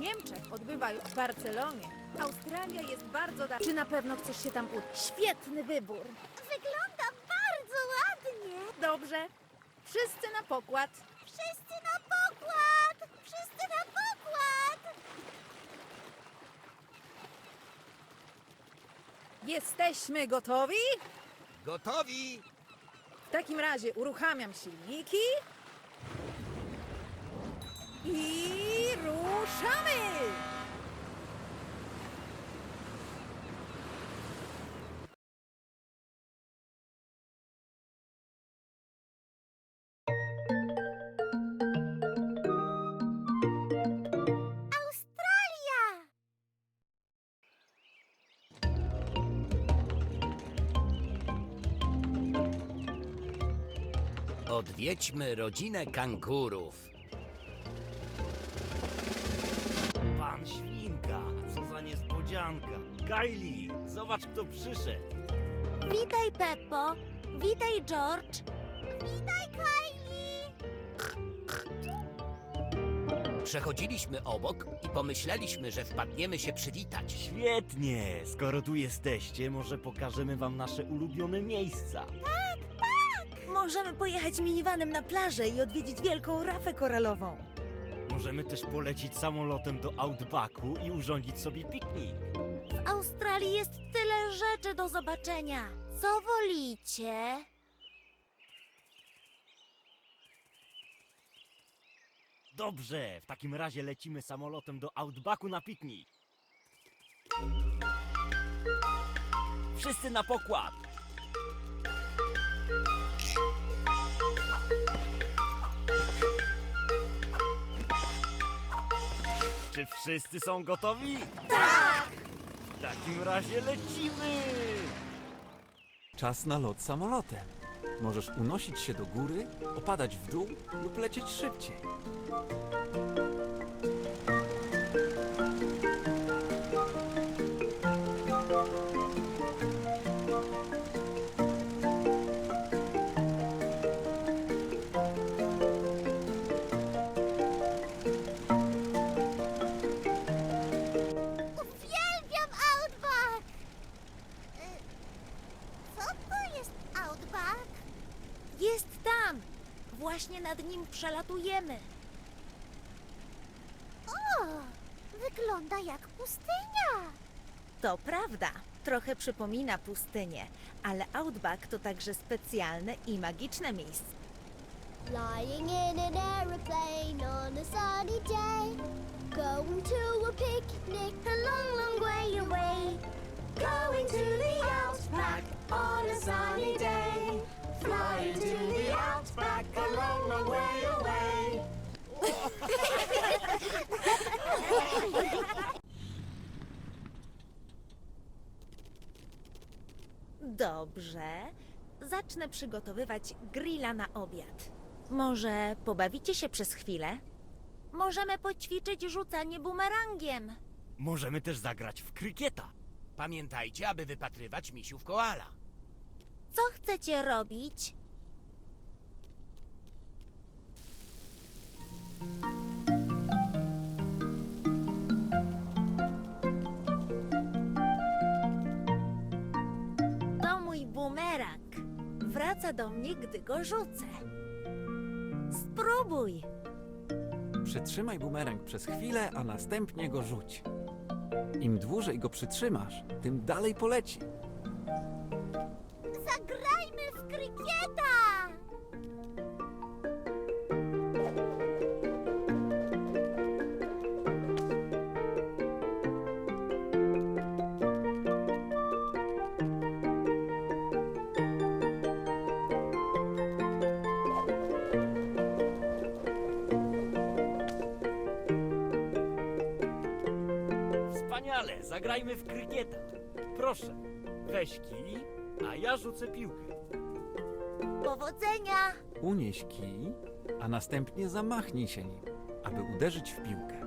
Niemczech odbywają w Barcelonie. Australia jest bardzo da... Czy na pewno chcesz się tam udać? Świetny wybór. Wygląda bardzo ładnie. Dobrze. Wszyscy na pokład. Wszyscy na pokład! Wszyscy na pokład! Jesteśmy gotowi? Gotowi? W takim razie uruchamiam silniki. I Odwiedźmy rodzinę kangurów. Pan Świnka, co za niespodzianka. Kylie, zobacz kto przyszedł. Witaj, Peppo. Witaj, George. Witaj, Kylie. Przechodziliśmy obok i pomyśleliśmy, że wpadniemy się przywitać. Świetnie, skoro tu jesteście, może pokażemy wam nasze ulubione miejsca. Możemy pojechać minivanem na plażę i odwiedzić wielką rafę koralową. Możemy też polecieć samolotem do Outbacku i urządzić sobie piknik. W Australii jest tyle rzeczy do zobaczenia. Co wolicie? Dobrze, w takim razie lecimy samolotem do Outbacku na piknik. Wszyscy na pokład! Czy wszyscy są gotowi? Tak! W takim razie lecimy! Czas na lot samolotem. Możesz unosić się do góry, opadać w dół lub lecieć szybciej. Jak pustynia. To prawda, trochę przypomina pustynię, ale Outback to także specjalne i magiczne miejsce. Flying in an aeroplane on a sunny day. Going to a picnic a long, long way away. Going to the outback on a sunny day. Flying to the outback a long, long way away. Dobrze, zacznę przygotowywać grilla na obiad. Może pobawicie się przez chwilę? Możemy poćwiczyć rzucanie bumerangiem. Możemy też zagrać w krykieta. Pamiętajcie, aby wypatrywać misiów koala. Co chcecie robić? Wraca do mnie, gdy go rzucę. Spróbuj! Przytrzymaj bumerang przez chwilę, a następnie go rzuć. Im dłużej go przytrzymasz, tym dalej poleci. Zagrajmy w krykieta! Wspaniale, zagrajmy w krykieta. Proszę, weź kij, a ja rzucę piłkę. Powodzenia! Unieś kij, a następnie zamachnij się nim, aby uderzyć w piłkę.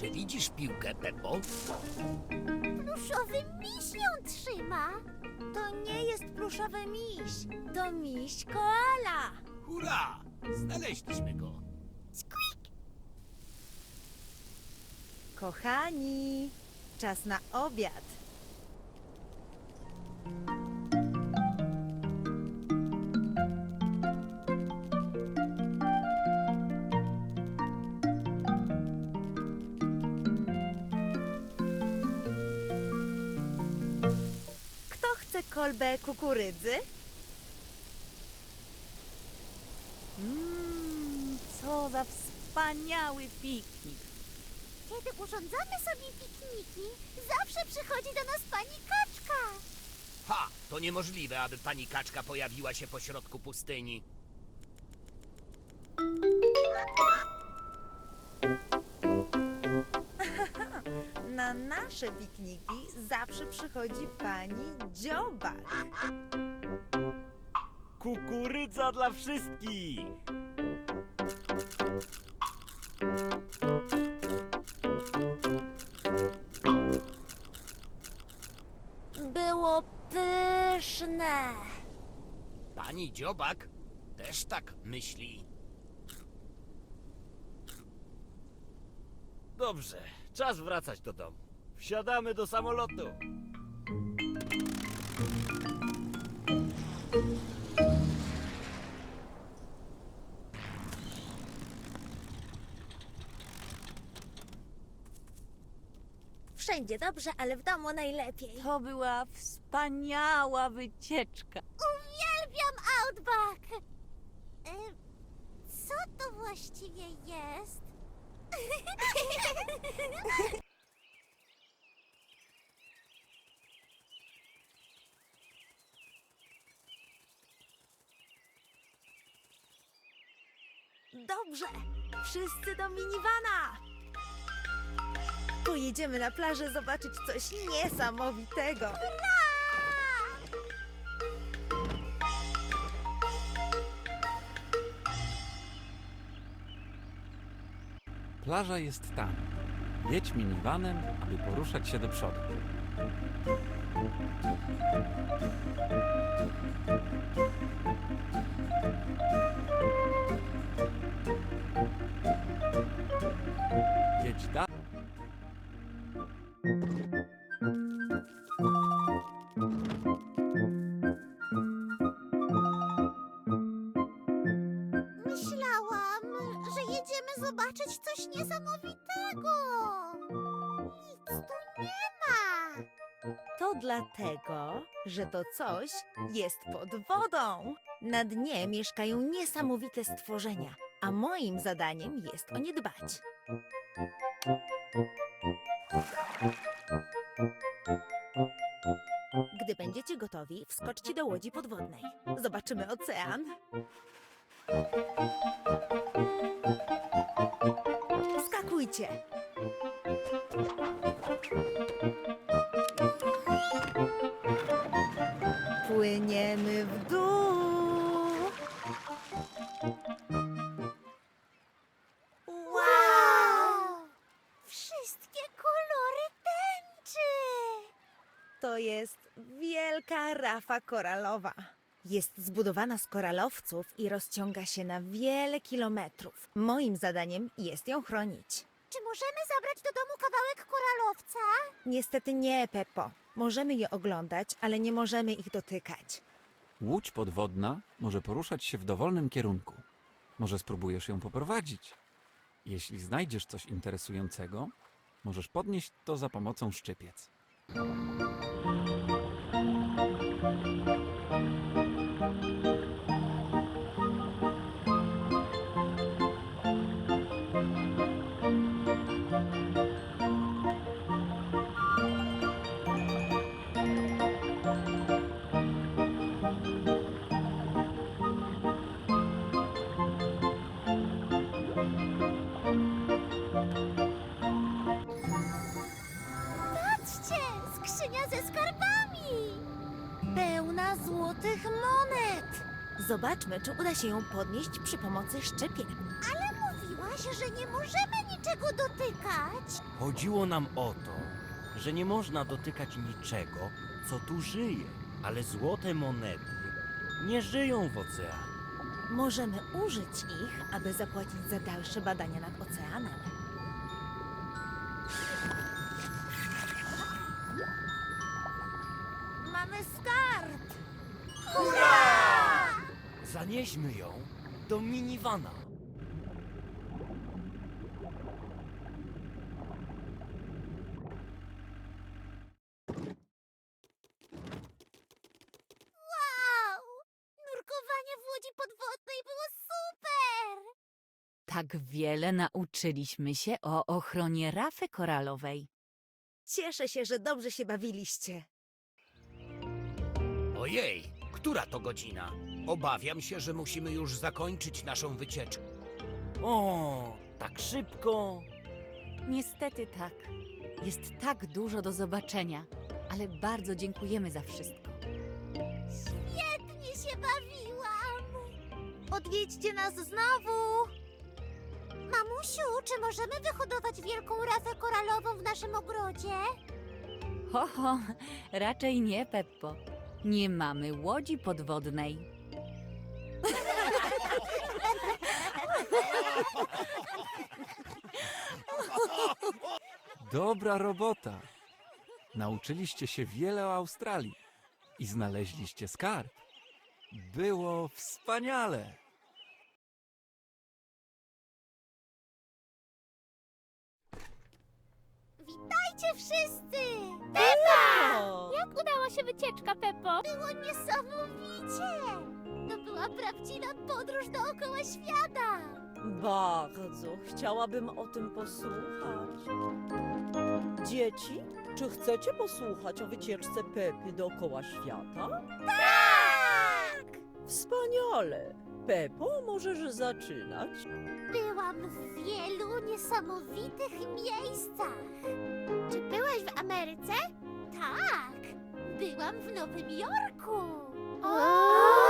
Ty widzisz piłkę, Peppo? Pluszowy miś ją trzyma. To nie jest pluszowy miś, to miś koala. Hurra! Znaleźliśmy go. Kochani, czas na obiad. Kolbę kukurydzy? Mmm, co za wspaniały piknik. Kiedy urządzamy sobie pikniki, zawsze przychodzi do nas pani kaczka. Ha! To niemożliwe, aby pani kaczka pojawiła się pośrodku pustyni. Nasze pikniki zawsze przychodzi pani dziobak. Kukurydza dla wszystkich! Było pyszne. Pani dziobak też tak myśli. Dobrze, czas wracać do domu. Wsiadamy do samolotu. Wszędzie dobrze, ale w domu najlepiej. To była wspaniała wycieczka. Uwielbiam Outback. E, co to właściwie jest? Dobrze, wszyscy do minivana. Pojedziemy na plażę zobaczyć coś niesamowitego. Plaża jest tam. Jedź minivanem, aby poruszać się do przodu. Jedź dalej. Myślałam, że jedziemy zobaczyć coś niesamowitego. Nic tu nie ma. To dlatego, że to coś jest pod wodą. Na dnie mieszkają niesamowite stworzenia, a moim zadaniem jest o nie dbać. Gdy będziecie gotowi, wskoczcie do łodzi podwodnej. Zobaczymy ocean. Skakujcie! Płyniemy w dół. Jest wielka rafa koralowa. Jest zbudowana z koralowców i rozciąga się na wiele kilometrów. Moim zadaniem jest ją chronić. Czy możemy zabrać do domu kawałek koralowca? Niestety nie, Peppo. Możemy je oglądać, ale nie możemy ich dotykać. Łódź podwodna może poruszać się w dowolnym kierunku. Może spróbujesz ją poprowadzić. Jeśli znajdziesz coś interesującego, możesz podnieść to za pomocą szczypiec. Zobaczmy, czy uda się ją podnieść przy pomocy szczypiec. Ale mówiłaś, że nie możemy niczego dotykać. Chodziło nam o to, że nie można dotykać niczego, co tu żyje. Ale złote monety nie żyją w oceanie. Możemy użyć ich, aby zapłacić za dalsze badania nad oceanem. Zanieśmy ją do minivana. Wow! Nurkowanie w łodzi podwodnej było super! Tak wiele nauczyliśmy się o ochronie rafy koralowej. Cieszę się, że dobrze się bawiliście. Ojej, która to godzina? Obawiam się, że musimy już zakończyć naszą wycieczkę. O, tak szybko. Niestety tak. Jest tak dużo do zobaczenia, ale bardzo dziękujemy za wszystko. Świetnie się bawiłam! Odwiedźcie nas znowu! Mamusiu, czy możemy wyhodować wielką rafę koralową w naszym ogrodzie? Ho, ho, raczej nie, Peppo. Nie mamy łodzi podwodnej. Dobra robota. Nauczyliście się wiele o Australii i znaleźliście skarb. Było wspaniale. Witajcie wszyscy! Pepa! Jak udała się wycieczka, Pepo? Było niesamowicie! To była prawdziwa podróż dookoła świata! Bardzo chciałabym o tym posłuchać. Dzieci, czy chcecie posłuchać o wycieczce Pepy dookoła świata? Tak! Wspaniale! Pepo, możesz zaczynać. Byłam w wielu niesamowitych miejscach. Czy byłaś w Ameryce? Tak, byłam w Nowym Jorku. Byliśmy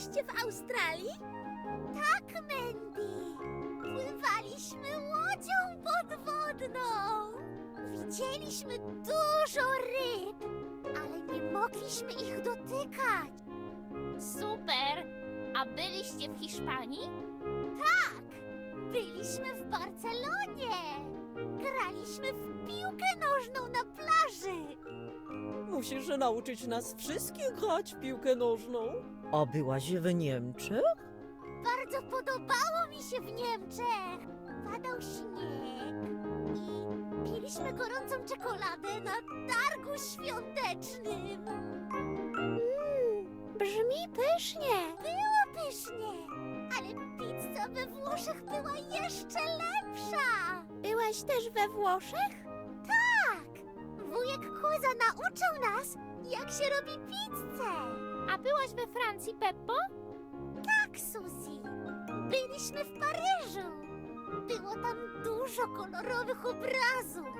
byliście w Australii? Tak, Mandy. Pływaliśmy łodzią podwodną. Widzieliśmy dużo ryb, ale nie mogliśmy ich dotykać. Super! A byliście w Hiszpanii? Tak! Byliśmy w Barcelonie! Graliśmy w piłkę nożną na plaży! Musisz nauczyć nas wszystkich grać w piłkę nożną. A byłaś w Niemczech? Bardzo podobało mi się w Niemczech! Padał śnieg i piliśmy gorącą czekoladę na targu świątecznym. Mm, brzmi pysznie! Było pysznie, ale pizza we Włoszech była jeszcze lepsza! Byłaś też we Włoszech? Tak! Wujek Kuza nauczył nas, jak się robi pizzę! A byłaś we Francji, Peppo? Tak, Suzy. Byliśmy w Paryżu. Było tam dużo kolorowych obrazów.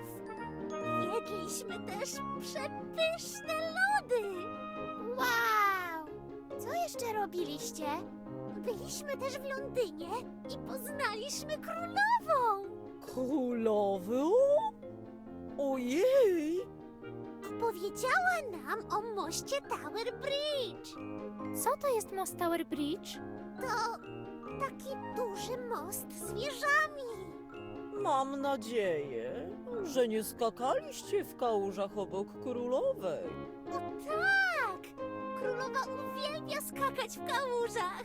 Jedliśmy też przepyszne lody. Wow! Co jeszcze robiliście? Byliśmy też w Londynie i poznaliśmy królową. Królową? Ojej! Opowiedziała nam o moście Tower Bridge. Co to jest most Tower Bridge? To taki duży most z wieżami. Mam nadzieję, że nie skakaliście w kałużach obok królowej. O tak! Królowa uwielbia skakać w kałużach.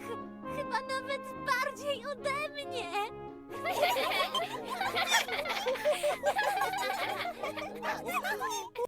Chyba nawet bardziej ode mnie.